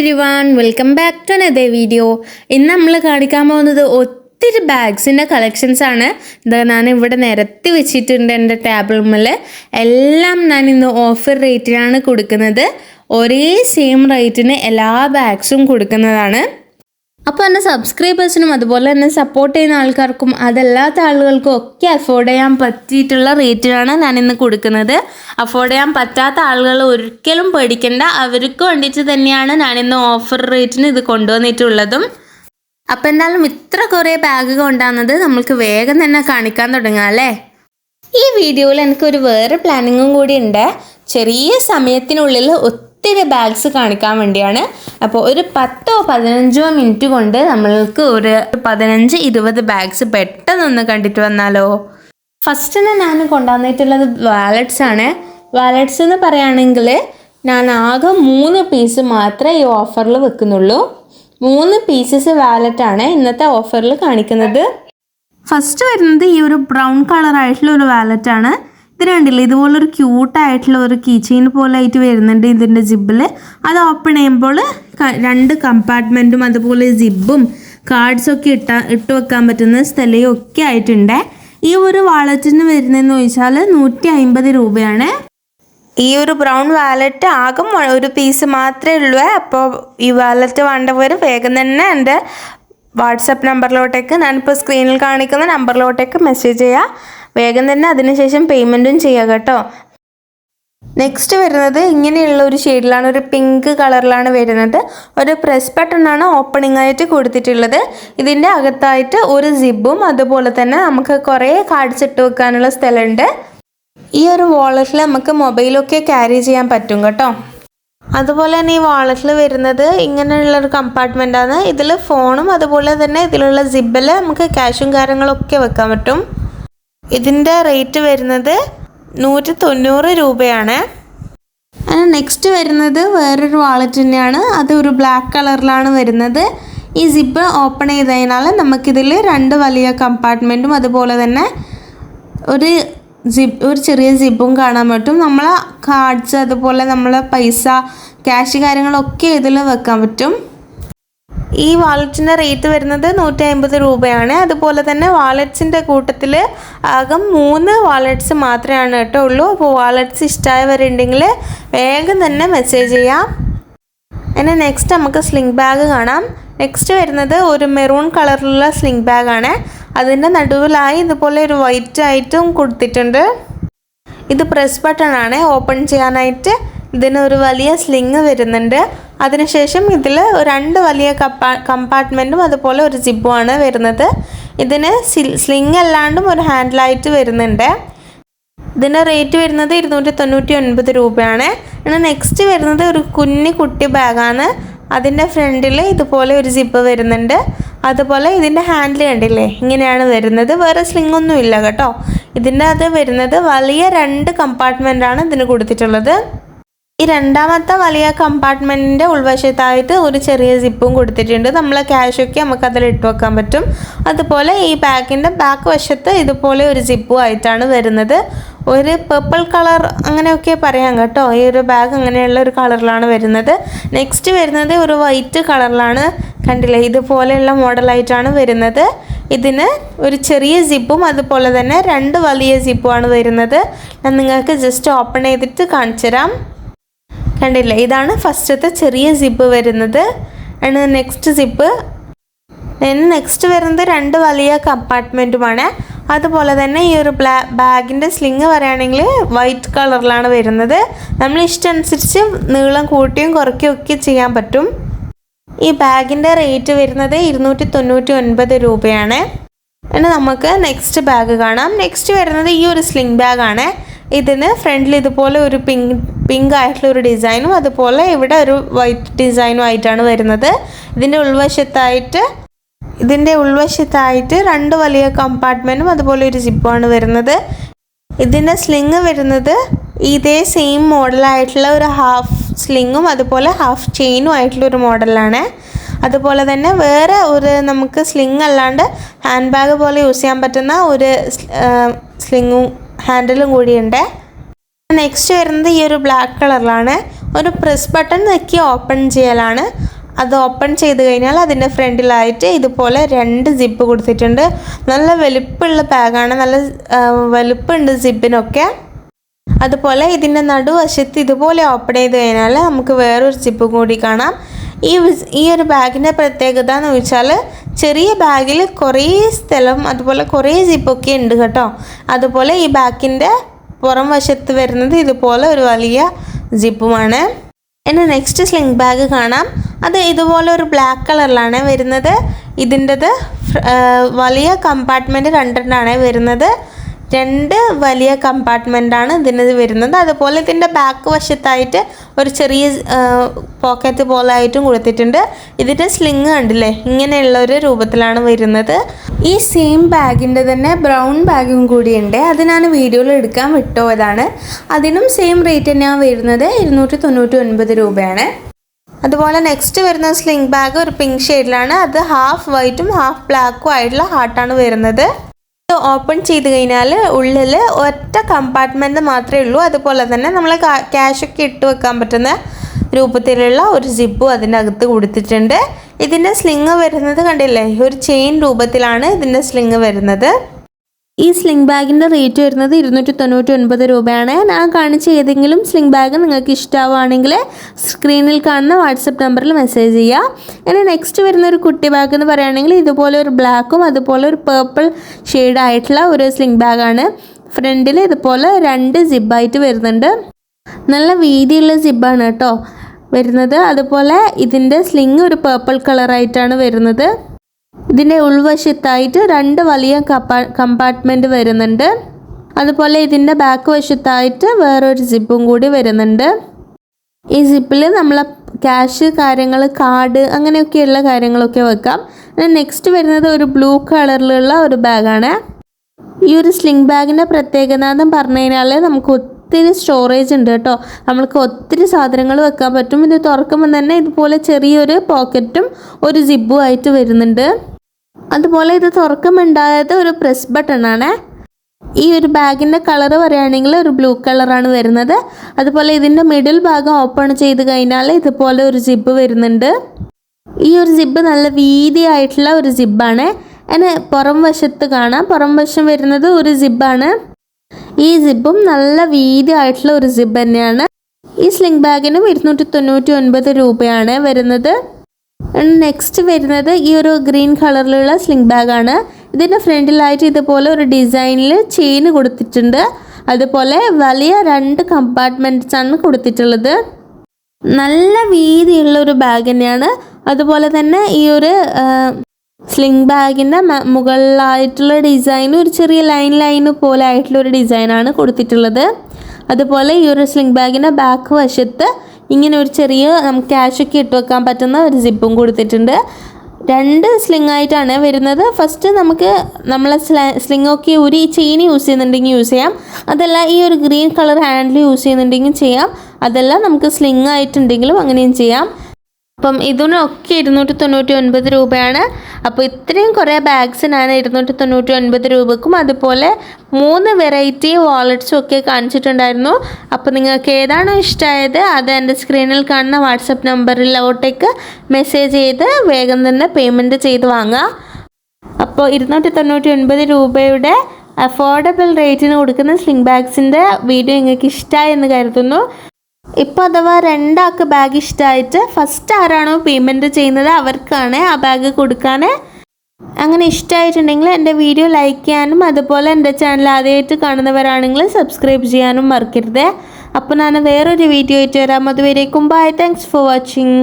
Everyone welcome back to another video ഇന്ന് നമ്മൾ കാണിക്കാൻ പോകുന്നത് ഒത്തിരി ബാഗ്സിന്റെ കളക്ഷൻസ് ആണ്. എന്താ ഞാൻ ഇവിടെ നിരത്തി വെച്ചിട്ടുണ്ട് എന്റെ ടേബിൾമേൽ എല്ലാം ഞാൻ ഇന്ന് ഓഫർ റേറ്റിലാണ് കൊടുക്കുന്നത്. ഒരേ സെയിം റേറ്റിന് എല്ലാ ബാഗ്സും കൊടുക്കുന്നതാണ്. അപ്പോൾ എന്റെ സബ്സ്ക്രൈബേഴ്സിനും അതുപോലെ തന്നെ സപ്പോർട്ട് ചെയ്യുന്ന ആൾക്കാർക്കും അതല്ലാത്ത ആളുകൾക്കും ഒക്കെ അഫോർഡ് ചെയ്യാൻ പറ്റിയിട്ടുള്ള റേറ്റിലാണ് ഞാൻ ഇന്ന് കൊടുക്കുന്നത്. അഫോർഡ് ചെയ്യാൻ പറ്റാത്ത ആളുകൾ ഒരിക്കലും പേടിക്കണ്ട. അവർക്ക് വേണ്ടിയിട്ട് തന്നെയാണ് ഞാൻ ഇന്ന് ഓഫർ റേറ്റിന് ഇത് കൊണ്ടുവന്നിട്ടുള്ളതും. അപ്പോൾ എന്തായാലും ഇത്ര കുറേ ബാഗ് കൊണ്ടാകുന്നത് നമ്മൾക്ക് വേഗം തന്നെ കാണിക്കാൻ തുടങ്ങാം അല്ലേ? ഈ വീഡിയോയിൽ എനിക്കൊരു വേറെ പ്ലാനിങ്ങും കൂടി ഉണ്ട്. ചെറിയ സമയത്തിനുള്ളിൽ ഒത്തിരി ബാഗ്സ് കാണിക്കാൻ വേണ്ടിയാണ്. അപ്പോൾ ഒരു പത്തോ പതിനഞ്ചോ മിനിറ്റ് കൊണ്ട് നമ്മൾക്ക് ഒരു പതിനഞ്ച് ഇരുപത് ബാഗ്സ് പെട്ടെന്നൊന്ന് കണ്ടിട്ട് വന്നാലോ? ഫസ്റ്റ് തന്നെ ഞാൻ കൊണ്ടുവന്നിട്ടുള്ളത് വാലറ്റ്സ് ആണ്. വാലറ്റ്സ് എന്ന് പറയുകയാണെങ്കിൽ ഞാൻ ആകെ മൂന്ന് പീസ് മാത്രമേ ഈ ഓഫറിൽ വെക്കുന്നുള്ളൂ. മൂന്ന് പീസസ് വാലറ്റ് ആണ് ഇന്നത്തെ ഓഫറിൽ കാണിക്കുന്നത്. ഫസ്റ്റ് വരുന്നത് ഈ ഒരു ബ്രൗൺ കളർ ആയിട്ടുള്ള ഒരു വാലറ്റ് ആണ്. ഇത് കണ്ടില്ലേ ഇതുപോലൊരു ക്യൂട്ടായിട്ടുള്ള ഒരു കീ ചെയിൻ പോലെ ആയിട്ട് വരുന്നുണ്ട് ഇതിന്റെ ജിബിൽ അത് ഓപ്പൺ ചെയ്യുമ്പോൾ രണ്ട് കമ്പാർട്ട്മെന്റും അതുപോലെ ജിബും കാർഡ്സൊക്കെ ഇട്ട ഇട്ട് വെക്കാൻ പറ്റുന്ന സ്ഥലവും ഒക്കെ ആയിട്ടുണ്ട്. ഈ ഒരു വാളറ്റിന് വരുന്നതെന്ന് ചോദിച്ചാൽ നൂറ്റി അമ്പത് രൂപയാണ്. ഈ ഒരു ബ്രൗൺ വാലറ്റ് ആകും ഒരു പീസ് മാത്രമേ ഉള്ളൂ. അപ്പോൾ ഈ വാലറ്റ് വേണ്ടവർ വേഗം തന്നെ എന്റെ വാട്സപ്പ് നമ്പറിലോട്ടേക്ക് ഞാനിപ്പോൾ സ്ക്രീനിൽ കാണിക്കുന്ന നമ്പറിലോട്ടേക്ക് മെസ്സേജ് ചെയ്യുക വേഗം തന്നെ അതിനുശേഷം പേയ്മെന്റും ചെയ്യുക കേട്ടോ. നെക്സ്റ്റ് വരുന്നത് ഇങ്ങനെയുള്ള ഒരു ഷെയ്ഡിലാണ് ഒരു പിങ്ക് കളറിലാണ് വരുന്നത്. ഒരു പ്രസ് ബട്ടണാണ് ഓപ്പണിംഗ് ആയിട്ട് കൊടുത്തിട്ടുള്ളത്. ഇതിന്റെ അകത്തായിട്ട് ഒരു സിബും അതുപോലെ തന്നെ നമുക്ക് കുറേ ഇട്ട് വെക്കാനുള്ള സ്ഥലമുണ്ട്. ഈ ഒരു വാളറ്റിൽ നമുക്ക് മൊബൈലൊക്കെ ക്യാരി ചെയ്യാൻ പറ്റും കേട്ടോ. അതുപോലെ തന്നെ ഈ വാളറ്റിൽ വരുന്നത് ഇങ്ങനെയുള്ള ഒരു കമ്പാർട്ട്മെന്റാണ് ഇതിൽ ഫോണും അതുപോലെ തന്നെ ഇതിലുള്ള സിബിൽ നമുക്ക് ക്യാഷും കാര്യങ്ങളൊക്കെ വെക്കാൻ പറ്റും. ഇതിന്റെ റേറ്റ് വരുന്നത് നൂറ്റി തൊണ്ണൂറ് രൂപയാണ്. അങ്ങനെ നെക്സ്റ്റ് വരുന്നത് വേറൊരു വാളറ്റ് തന്നെയാണ്. അത് ഒരു ബ്ലാക്ക് കളറിലാണ് വരുന്നത്. ഈ സിപ്പ് ഓപ്പൺ ചെയ്തതിനാൽ നമുക്കിതിൽ രണ്ട് വലിയ കമ്പാർട്ട്മെന്റും അതുപോലെ തന്നെ ഒരു സിപ്പ് ഒരു ചെറിയ സിപ്പും കാണാൻ പറ്റും. നമ്മളെ കാർഡ്സ് അതുപോലെ നമ്മളെ പൈസ ക്യാഷ് കാര്യങ്ങളൊക്കെ ഇതിൽ വെക്കാൻ പറ്റും. ഈ വാലറ്റിന്റെ റേറ്റ് വരുന്നത് നൂറ്റി അമ്പത് രൂപയാണ്. അതുപോലെ തന്നെ വാലറ്റ്സിന്റെ കൂട്ടത്തിൽ ആകെ മൂന്ന് വാലറ്റ്സ് മാത്രമാണ് കേട്ടോ ഉള്ളൂ. അപ്പോൾ വാലറ്റ്സ് ഇഷ്ടമായവരുണ്ടെങ്കിൽ വേഗം തന്നെ മെസ്സേജ് ചെയ്യാം. പിന്നെ നെക്സ്റ്റ് നമുക്ക് സ്ലിംഗ് ബാഗ് കാണാം. നെക്സ്റ്റ് വരുന്നത് ഒരു മെറൂൺ കളറിലുള്ള സ്ലിംഗ് ബാഗാണ് അതിന്റെ നടുവിലായി ഇതുപോലെ ഒരു വൈറ്റ് ആയിട്ടും കൊടുത്തിട്ടുണ്ട്. ഇത് പ്രസ് ബട്ടൺ ആണ്. ഓപ്പൺ ചെയ്യാനായിട്ട് ഇതിനൊരു വലിയ സ്ലിങ് വരുന്നുണ്ട്. അതിനുശേഷം ഇതിൽ രണ്ട് വലിയ കപ്പാ കമ്പാർട്ട്മെന്റും അതുപോലെ ഒരു ജിബുമാണ് വരുന്നത്. ഇതിന് സ്ലിങ് അല്ലാണ്ടും ഒരു ഹാൻഡിലായിട്ട് വരുന്നുണ്ട്. ഇതിന്റെ റേറ്റ് വരുന്നത് ഇരുന്നൂറ്റി തൊണ്ണൂറ്റി ഒൻപത് രൂപയാണ്. പിന്നെ നെക്സ്റ്റ് വരുന്നത് ഒരു കുഞ്ഞു കുട്ടി ബാഗാണ്. അതിന്റെ ഫ്രണ്ടിൽ ഇതുപോലെ ഒരു ജിപ്പ് വരുന്നുണ്ട്. അതുപോലെ ഇതിന്റെ ഹാൻഡിൽ കണ്ടില്ലേ? ഇങ്ങനെയാണ് വരുന്നത്. വേറെ സ്ലിംഗ് ഒന്നും ഇല്ല കേട്ടോ. ഇതിന്റെ അത് വരുന്നത് വലിയ രണ്ട് കമ്പാർട്ട്മെന്റാണ് ഇതിന് കൊടുത്തിട്ടുള്ളത്. ഈ രണ്ടാമത്തെ വലിയ കമ്പാർട്ട്മെന്റിന്റെ ഉൾവശത്തായിട്ട് ഒരു ചെറിയ സിപ്പും കൊടുത്തിട്ടുണ്ട്. നമ്മളെ ക്യാഷൊക്കെ നമുക്ക് അതിൽ ഇട്ട് വെക്കാൻ പറ്റും. അതുപോലെ ഈ ബാഗിന്റെ ബാക്ക് വശത്ത് ഇതുപോലെ ഒരു സിപ്പും ആയിട്ടാണ് വരുന്നത്. ഒരു പർപ്പിൾ കളർ അങ്ങനെയൊക്കെ പറയാം കേട്ടോ. ഈ ഒരു ബാഗ് അങ്ങനെയുള്ള ഒരു കളറിലാണ് വരുന്നത്. നെക്സ്റ്റ് വരുന്നത് ഒരു വൈറ്റ് കളറിലാണ് കണ്ടില്ലേ? ഇതുപോലെയുള്ള മോഡലായിട്ടാണ് വരുന്നത്. ഇതിന് ഒരു ചെറിയ സിപ്പും അതുപോലെ തന്നെ രണ്ട് വലിയ സിപ്പുമാണ് വരുന്നത്. ഞാൻ നിങ്ങൾക്ക് ജസ്റ്റ് ഓപ്പൺ ചെയ്തിട്ട് കാണിച്ചു തരാം കണ്ടില്ലേ? ഇതാണ് ഫസ്റ്റത്തെ ചെറിയ സിപ്പ് വരുന്നത്. ആണ് നെക്സ്റ്റ് സിപ്പ് നെക്സ്റ്റ് വരുന്നത് രണ്ട് വലിയ കമ്പാർട്ട്മെന്റുമാണ് അതുപോലെ തന്നെ ഈ ഒരു ബ്ലാ ബാഗിന്റെ സ്ലിങ് പറയുകയാണെങ്കിൽ വൈറ്റ് കളറിലാണ് വരുന്നത്. നമ്മൾ ഇഷ്ടമനുസരിച്ച് നീളം കൂട്ടിയും കുറയ്ക്കുകയും ഒക്കെ ചെയ്യാൻ പറ്റും. ഈ ബാഗിന്റെ റേറ്റ് വരുന്നത് ഇരുന്നൂറ്റി തൊണ്ണൂറ്റി ഒൻപത് രൂപയാണ്. ഇനി നമുക്ക് നെക്സ്റ്റ് ബാഗ് കാണാം. നെക്സ്റ്റ് വരുന്നത് ഈ ഒരു സ്ലിംഗ് ബാഗാണ് ഇതിന് ഫ്രണ്ടിൽ ഇതുപോലെ ഒരു പിങ്ക് പിങ്ക് ആയിട്ടുള്ള ഒരു ഡിസൈനും അതുപോലെ ഇവിടെ ഒരു വൈറ്റ് ഡിസൈനും ആയിട്ടാണ് വരുന്നത്. ഇതിന്റെ ഉൾവശത്തായിട്ട് ഇതിന്റെ ഉൾവശത്തായിട്ട് രണ്ട് വലിയ കമ്പാർട്ട്മെന്റും അതുപോലെ ഒരു ജിപ്പുമാണ് വരുന്നത്. ഇതിന്റെ സ്ലിങ് വരുന്നത് ഇതേ സെയിം മോഡലായിട്ടുള്ള ഒരു ഹാഫ് സ്ലിങ്ങും അതുപോലെ ഹാഫ് ചെയിനും ആയിട്ടുള്ള ഒരു മോഡലാണ് അതുപോലെ തന്നെ വേറെ ഒരു നമുക്ക് സ്ലിങ് അല്ലാണ്ട് ഹാൻഡ് ബാഗ് പോലെ യൂസ് ചെയ്യാൻ പറ്റുന്ന ഒരു സ്ലിങ്ങും ഹാൻഡിലും കൂടിയുണ്ട്. നെക്സ്റ്റ് വരുന്നത് ഈ ഒരു ബ്ലാക്ക് കളറിലാണ് ഒരു പ്രസ് ബട്ടൺ നെക്കി ഓപ്പൺ ചെയ്യലാണ്. അത് ഓപ്പൺ ചെയ്ത് കഴിഞ്ഞാൽ അതിന്റെ ഫ്രണ്ടിലായിട്ട് ഇതുപോലെ രണ്ട് സിപ്പ് കൊടുത്തിട്ടുണ്ട്. നല്ല വലുപ്പമുള്ള ബാഗാണ് നല്ല വലുപ്പമുണ്ട് സിപ്പിനൊക്കെ അതുപോലെ ഇതിന്റെ നടുവശത്ത് ഇതുപോലെ ഓപ്പൺ ചെയ്ത് കഴിഞ്ഞാൽ നമുക്ക് വേറൊരു സിപ്പ് കൂടി കാണാം. ഈ ഈ ഒരു ബാഗിന്റെ പ്രത്യേകത എന്ന് വെച്ചാൽ ചെറിയ ബാഗിൽ കുറേ സ്ഥലം അതുപോലെ കുറേ സിപ്പൊക്കെ ഉണ്ട് കേട്ടോ. അതുപോലെ ഈ ബാഗിന്റെ പുറം വശത്ത് വരുന്നത് ഇതുപോലെ ഒരു വലിയ സിപ്പുമാണ് ഇനി നെക്സ്റ്റ് സ്ലിംഗ് ബാഗ് കാണാം. അത് ഇതുപോലെ ഒരു ബ്ലാക്ക് കളറിലാണ് വരുന്നത്. ഇതിന്റെത് വലിയ കമ്പാർട്ട്മെന്റ് രണ്ടെണ്ണമാണ് വരുന്നത്. രണ്ട് വലിയ കമ്പാർട്ട്മെന്റാണ് ഇതിന് വരുന്നത്. അതുപോലെ ഇതിന്റെ ബാക്ക് വശത്തായിട്ട് ഒരു ചെറിയ പോക്കറ്റ് പോലെ ആയിട്ടും കൊടുത്തിട്ടുണ്ട്. ഇതിന്റെ സ്ലിങ് കണ്ടില്ലേ? ഇങ്ങനെയുള്ള ഒരു രൂപത്തിലാണ് വരുന്നത്. ഈ സെയിം ബാഗിന്റെ തന്നെ ബ്രൗൺ ബാഗും കൂടിയുണ്ട്. അത് ഞാൻ വീഡിയോയിൽ എടുക്കാൻ വിട്ടുപോയതാണ് അതിനും സെയിം റേറ്റ് തന്നെയാണ് വരുന്നത്. ഇരുന്നൂറ്റി തൊണ്ണൂറ്റി ഒൻപത് രൂപയാണ്. അതുപോലെ നെക്സ്റ്റ് വരുന്ന സ്ലിംഗ് ബാഗ് ഒരു പിങ്ക് ഷെയ്ഡിലാണ് അത് ഹാഫ് വൈറ്റും ഹാഫ് ബ്ലാക്കും ആയിട്ടുള്ള ഹാർട്ടാണ് വരുന്നത്. ഓപ്പൺ ചെയ്ത് കഴിഞ്ഞാൽ ഉള്ളിൽ ഒറ്റ കമ്പാർട്ട്മെന്റ് മാത്രമേ ഉള്ളൂ. അതുപോലെ തന്നെ നമ്മൾ ക്യാഷൊക്കെ ഇട്ട് വെക്കാൻ പറ്റുന്ന രൂപത്തിലുള്ള ഒരു ജിപ്പും അതിനകത്ത് കൊടുത്തിട്ടുണ്ട്. ഇതിന്റെ സ്ലിങ് വരുന്നത് കണ്ടില്ലേ? ഒരു ചെയിൻ രൂപത്തിലാണ് ഇതിന്റെ സ്ലിങ് വരുന്നത്. ഈ സ്ലിംഗ് ബാഗിന്റെ റേറ്റ് വരുന്നത് ഇരുന്നൂറ്റി തൊണ്ണൂറ്റി ഒൻപത് രൂപയാണ്. ഞാൻ കാണിച്ച ഏതെങ്കിലും സ്ലിംഗ് ബാഗ് നിങ്ങൾക്ക് ഇഷ്ടമാവുകയാണെങ്കിൽ സ്ക്രീനിൽ കാണുന്ന വാട്സപ്പ് നമ്പറിൽ മെസ്സേജ് ചെയ്യുക ഇനി നെക്സ്റ്റ് വരുന്ന ഒരു കുട്ടി ബാഗ് എന്ന് പറയുകയാണെങ്കിൽ ഇതുപോലെ ഒരു ബ്ലാക്കും അതുപോലെ ഒരു പേർപ്പിൾ ആയിട്ടുള്ള ഒരു സ്ലിംഗ് ബാഗാണ് ഫ്രണ്ടിൽ ഇതുപോലെ രണ്ട് സിബായിട്ട് വരുന്നുണ്ട്. നല്ല വീതിയുള്ള സിബാണ് കേട്ടോ. വരുന്നത്. അതുപോലെ ഇതിന്റെ സ്ലിങ് ഒരു പേർപ്പിൾ കളറായിട്ടാണ് വരുന്നത്. ഇതിന്റെ ഉൾവശത്തായിട്ട് രണ്ട് വലിയ കപ്പാ കമ്പാർട്ട്മെന്റ് വരുന്നുണ്ട്. അതുപോലെ ഇതിന്റെ ബാക്ക് വശത്തായിട്ട് വേറൊരു സിപ്പും കൂടി വരുന്നുണ്ട്. ഈ സിപ്പിൽ നമ്മൾ ക്യാഷ് കാര്യങ്ങൾ കാർഡ് അങ്ങനെയൊക്കെയുള്ള കാര്യങ്ങളൊക്കെ വെക്കാം. നെക്സ്റ്റ് വരുന്നത് ഒരു ബ്ലൂ കളറിലുള്ള ഒരു ബാഗാണ് ഈ ഒരു സ്ലിംഗ് ബാഗിന്റെ പ്രത്യേകത എന്ന് പറഞ്ഞു കഴിഞ്ഞാൽ നമുക്ക് ഒത്തിരി സ്റ്റോറേജ് ഉണ്ട് കേട്ടോ. നമ്മൾക്ക് ഒത്തിരി സാധനങ്ങൾ വെക്കാൻ പറ്റും. ഇത് തുറക്കുമ്പോൾ തന്നെ ഇതുപോലെ ചെറിയൊരു പോക്കറ്റും ഒരു ജിബും ആയിട്ട് വരുന്നുണ്ട്. അതുപോലെ ഇത് തുറക്കുമ്പോൾ ഉണ്ടായത് ഒരു പ്രസ് ബട്ടൺ ആണ്. ഈ ഒരു ബാഗിന്റെ കളർ പറയുകയാണെങ്കിൽ ഒരു ബ്ലൂ കളറാണ് വരുന്നത്. അതുപോലെ ഇതിന്റെ മിഡിൽ ഭാഗം ഓപ്പൺ ചെയ്ത് കഴിഞ്ഞാൽ ഇതുപോലെ ഒരു ജിബ് വരുന്നുണ്ട്. ഈ ഒരു ജിബ് നല്ല വീതിയായിട്ടുള്ള ഒരു ജിബാണ് അതിന് പുറം വശത്ത് കാണാം. പുറം വശം വരുന്നത് ഒരു സിബാണ് ഈ സിബും നല്ല വീതി ആയിട്ടുള്ള ഒരു സിബ് തന്നെയാണ്. ഈ സ്ലിംഗ് ബാഗിനും ഇരുന്നൂറ്റി തൊണ്ണൂറ്റി ഒൻപത് രൂപയാണ് വരുന്നത്. നെക്സ്റ്റ് വരുന്നത് ഈ ഒരു ഗ്രീൻ കളറിലുള്ള സ്ലിംഗ് ബാഗാണ് ഇതിന്റെ ഫ്രണ്ടിലായിട്ട് ഇതുപോലെ ഒരു ഡിസൈനിൽ ചെയിൻ കൊടുത്തിട്ടുണ്ട്. അതുപോലെ വലിയ രണ്ട് കമ്പാർട്ട്മെന്റ്സ് ആണ് കൊടുത്തിട്ടുള്ളത്. നല്ല വീതിയുള്ള ഒരു ബാഗ് തന്നെയാണ്. അതുപോലെ തന്നെ ഈ ഒരു സ്ലിംഗ് ബാഗിന്റെ മുകളിലായിട്ടുള്ള ഡിസൈൻ ഒരു ചെറിയ ലൈൻ ലൈൻ പോലെ ആയിട്ടുള്ള ഒരു ഡിസൈനാണ് കൊടുത്തിട്ടുള്ളത്. അതുപോലെ ഈ ഒരു സ്ലിംഗ് ബാഗിന്റെ ബാക്ക് വശത്ത് ഇങ്ങനെ ഒരു ചെറിയ നമുക്ക് ക്യാഷൊക്കെ ഇട്ട് വെക്കാൻ പറ്റുന്ന ഒരു സിപ്പും കൊടുത്തിട്ടുണ്ട്. രണ്ട് സ്ലിംഗ് ആയിട്ടാണ് വരുന്നത്. ഫസ്റ്റ് നമുക്ക് സ്ലിംഗ് ഒക്കെ ഒരു ചെയിൻ യൂസ് ചെയ്യുന്നുണ്ടെങ്കിൽ യൂസ് ചെയ്യാം. അതല്ല ഈ ഒരു ഗ്രീൻ കളർ ഹാൻഡിൽ യൂസ് ചെയ്യുന്നുണ്ടെങ്കിൽ ചെയ്യാം. അതല്ല നമുക്ക് സ്ലിംഗ് ആയിട്ടുണ്ടെങ്കിലും അങ്ങനെയും ചെയ്യാം. അപ്പം ഇതിനൊക്കെ ഇരുന്നൂറ്റി തൊണ്ണൂറ്റി ഒൻപത് രൂപയാണ്. അപ്പോൾ ഇത്രയും കുറേ ബാഗ്സിനാണ് ഇരുന്നൂറ്റി തൊണ്ണൂറ്റി ഒൻപത് രൂപക്കും. അതുപോലെ മൂന്ന് വെറൈറ്റി വാളറ്റ്സും ഒക്കെ കാണിച്ചിട്ടുണ്ടായിരുന്നു. അപ്പോൾ നിങ്ങൾക്ക് ഏതാണോ ഇഷ്ടമായത് അത് എന്റെ സ്ക്രീനിൽ കാണുന്ന വാട്സപ്പ് നമ്പറിലോട്ടേക്ക് മെസ്സേജ് ചെയ്ത് വേഗം തന്നെ പേയ്മെന്റ് ചെയ്ത് വാങ്ങാം. അപ്പോൾ ഇരുന്നൂറ്റി തൊണ്ണൂറ്റി ഒൻപത് രൂപയുടെ അഫോർഡബിൾ റേറ്റിന് കൊടുക്കുന്ന സ്ലിംഗ് ബാഗ്സിന്റെ വീഡിയോ നിങ്ങൾക്ക് ഇഷ്ടമായി എന്ന് കരുതുന്നു. ഇപ്പോൾ അഥവാ രണ്ടാൾക്ക് ബാഗ് ഇഷ്ടമായിട്ട് ഫസ്റ്റ് ആരാണോ പേയ്മെന്റ് ചെയ്യുന്നത് അവർക്കാണ് ആ ബാഗ് കൊടുക്കാൻ അങ്ങനെ ഇഷ്ടമായിട്ടുണ്ടെങ്കിൽ എന്റെ വീഡിയോ ലൈക്ക് ചെയ്യാനും അതുപോലെ എന്റെ ചാനൽ ആദ്യമായിട്ട് കാണുന്നവരാണെങ്കിൽ സബ്സ്ക്രൈബ് ചെയ്യാനും മറക്കരുത്. അപ്പോൾ ഞാൻ വേറൊരു വീഡിയോ ആയിട്ട് വരാം. അതുവരേക്കും ബൈ താങ്ക്സ് ഫോർ വാച്ചിങ്